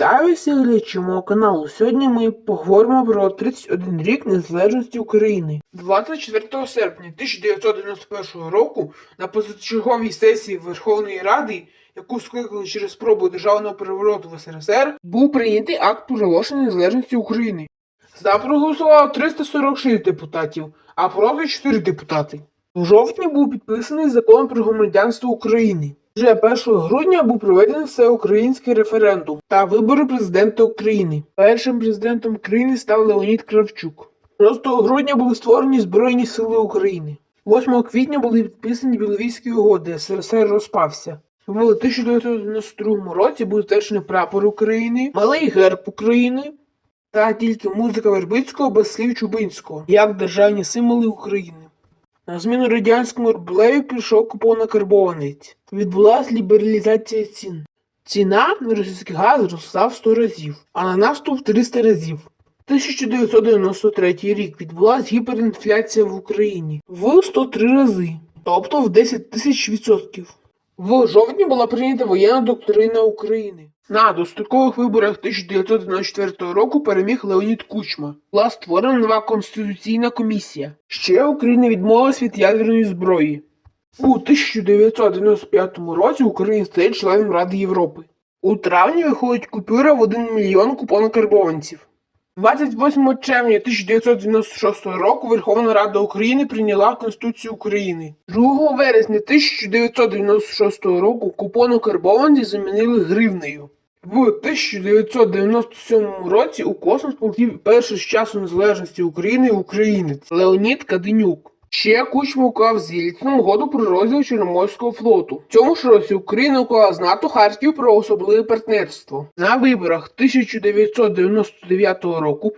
Вітаю всіх глядачів мого каналу. Сьогодні ми поговоримо про 31 рік незалежності України. 24 серпня 1991 року на позачерговій сесії Верховної Ради, яку скликали через спробу державного перевороту в СРСР, був прийнятий акт про проголошення незалежності України. За проголосувало 346 депутатів, а проти 4 депутати. У жовтні був підписаний закон про громадянство України. Вже 1 грудня був проведений всеукраїнський референдум та вибори президента України. Першим президентом країни став Леонід Кравчук. 6 грудня були створені Збройні Сили України. 8 квітня були підписані Біловійські угоди, СРСР розпався. В 1992 році був затверджений прапор України, малий герб України та тільки музика Вербицького без слів Чубинського, як державні символи України. На зміну радянському рублеві прийшов купонно-карбованець. Відбулася лібералізація цін. Ціна на російський газ зросла в 100 разів, а на нафту в 300 разів. 1993 рік відбулася гіперінфляція в Україні в 103 рази, тобто в 10 тисяч відсотків. В жовтні була прийнята воєнна доктрина України. На дострокових виборах 1994 року переміг Леонід Кучма. Була створена нова конституційна комісія. Ще Україна відмовилась від ядерної зброї. У 1995 році Україна стає членом Ради Європи. У травні виходить купюра в 1 мільйон купонокарбованців. 28 червня 1996 року Верховна Рада України прийняла Конституцію України. 2 вересня 1996 року купону карбованці замінили гривнею. В 1997 році у космос полетів перший з часу незалежності України українець Леонід Каденюк. Ще Кучма уклав з Єльцином угоду про розділ Чорноморського флоту. В цьому ж році Україна уклала з НАТО Харків про особливе партнерство. На виборах 1999 року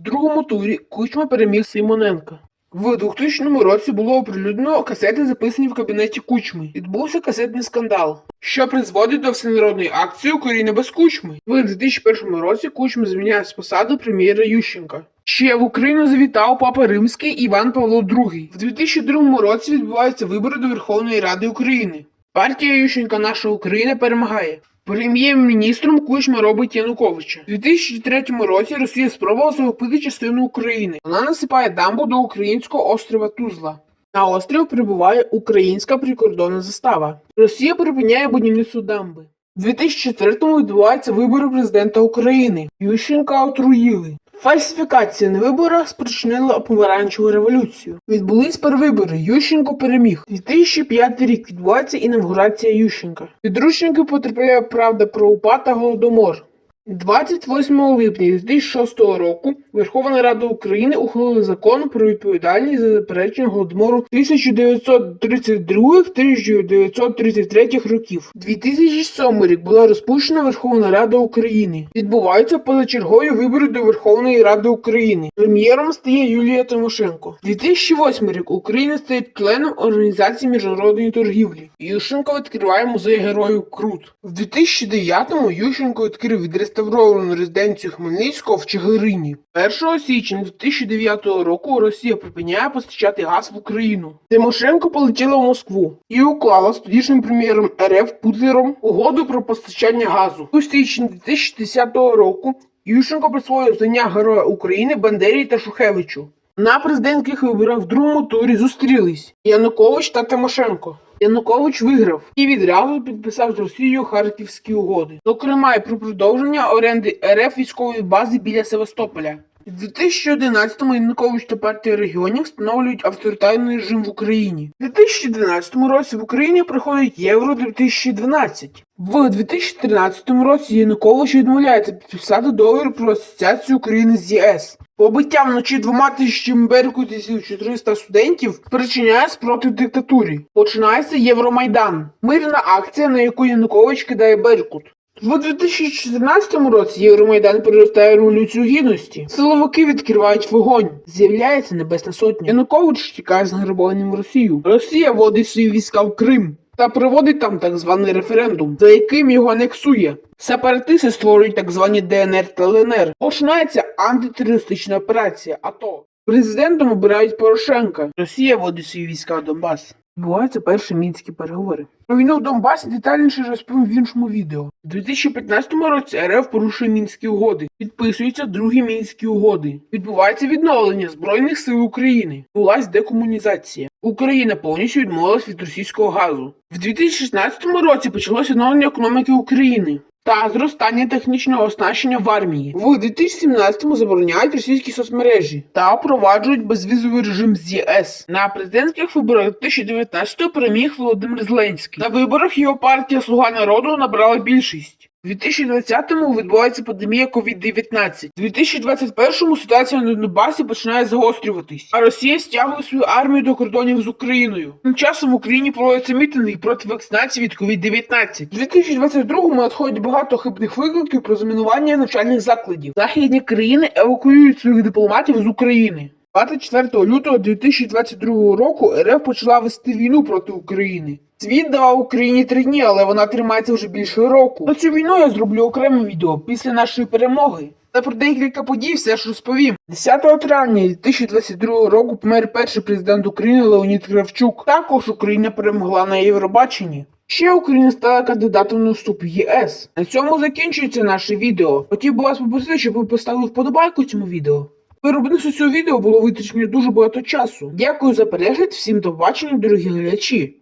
в другому турі Кучма переміг Симоненка. В 2000 році було оприлюднено касети, записані в кабінеті Кучми. Відбувся касетний скандал, що призводить до всенародної акції Україна без Кучми. В 2001 році Кучма звільняє з посади прем'єра Ющенка. Ще в Україну завітав папа Римський Іван Павло II. В 2002 році відбуваються вибори до Верховної Ради України. Партія Ющенка Наша Україна перемагає. Прем'єр-міністром Кучма робить Януковича. У 2003 році Росія спробувала захопити частину України. Вона насипає дамбу до українського острова Тузла. На острів прибуває українська прикордонна застава. Росія припиняє будівництво дамби. У 2004-му відбуваються вибори президента України. Ющенка отруїли. Фальсифікація на виборах спричинила помаранчеву революцію. Відбулись перевибори. Ющенко переміг. 2005 рік відбувається інавгурація Ющенка. Підручники потрапляє правда про УПА та Голодомор. 28 липня 2006 року Верховна Рада України ухвалила закон про відповідальність за заперечення голодомору 1932-1933 років. 2007 рік була розпущена Верховна Рада України. Відбуваються позачергові вибори до Верховної Ради України. Прем'єром стає Юлія Тимошенко. 2008 рік Україна стає членом Організації міжнародної торгівлі. Ющенко відкриває музей героїв Крут. В 2009-му Ющенко відкрив відреставровану резиденцію Хмельницького в Чигирині. 1 січня 2009 року Росія припиняє постачати газ в Україну. Тимошенко полетіла в Москву і уклала з тодішнім прем'єром РФ Путлером угоду про постачання газу. У січні 2010 року Ющенко присвоїв звання Героя України Бандері та Шухевичу. На президентських виборах в другому турі зустрілись Янукович та Тимошенко. Янукович виграв і відразу підписав з Росією Харківські угоди, зокрема й про продовження оренди РФ військової бази біля Севастополя. У 2011-му Янукович та партія регіонів встановлюють авторитарний режим в Україні. У 2012 році в Україні проходить Євро 2012. В 2013 році Янукович відмовляється підписати договір про асоціацію України з ЄС. Побиття вночі двома тисячами беркутівців 400 студентів спричиняє спротив диктатурі. Починається Євромайдан. Мирна акція, на яку Янукович кидає Беркут. В 2014 році Євромайдан переростає революцію гідності. Силовики відкривають вогонь. З'являється Небесна Сотня. Янукович тікає з награбованим в Росію. Росія вводить свої війська в Крим та проводить там так званий референдум, за яким його анексує. Сепаратисти створюють так звані ДНР та ЛНР. Починається антитерористична операція. АТО. Президентом обирають Порошенка. Росія вводить свої війська в Донбас. Відбуваються перші мінські переговори. Про війну Донбасі детальніше розповім в іншому відео. У 2015 році РФ порушує мінські угоди. Підписуються другі мінські угоди. Відбувається відновлення Збройних сил України. Булась декомунізація. Україна повністю відмовилась від російського газу. В 2016 році почалося відновлення економіки України. Та зростання технічного оснащення в армії. В 2017-му забороняють російські соцмережі та впроваджують безвізовий режим з ЄС. На президентських виборах 2019-го переміг Володимир Зеленський. На виборах його партія Слуга народу набрала більшість. У 2020-му відбувається пандемія COVID-19. У 2021-му ситуація на Донбасі починає загострюватись, а Росія стягує свою армію до кордонів з Україною. Тим часом в Україні проводяться мітинги проти вакцинації від COVID-19. У 2022-му надходить багато хибних викликів про замінування навчальних закладів. Західні країни евакуюють своїх дипломатів з України. 24 лютого 2022 року РФ почала вести війну проти України. Світ давав Україні три дні, але вона тримається вже більше року. Про цю війну я зроблю окреме відео після нашої перемоги. Та про декілька подій все ж розповім. 10 травня 2022 року помер перший президент України Леонід Кравчук. Також Україна перемогла на Євробаченні. Ще Україна стала кандидатом на вступ ЄС. На цьому закінчується наше відео. Хотів би вас попросити, щоб ви поставили вподобайку цьому відео. Виробництво цього відео було витрачено дуже багато часу. Дякую за перегляд, всім до побачення, дорогі глядачі.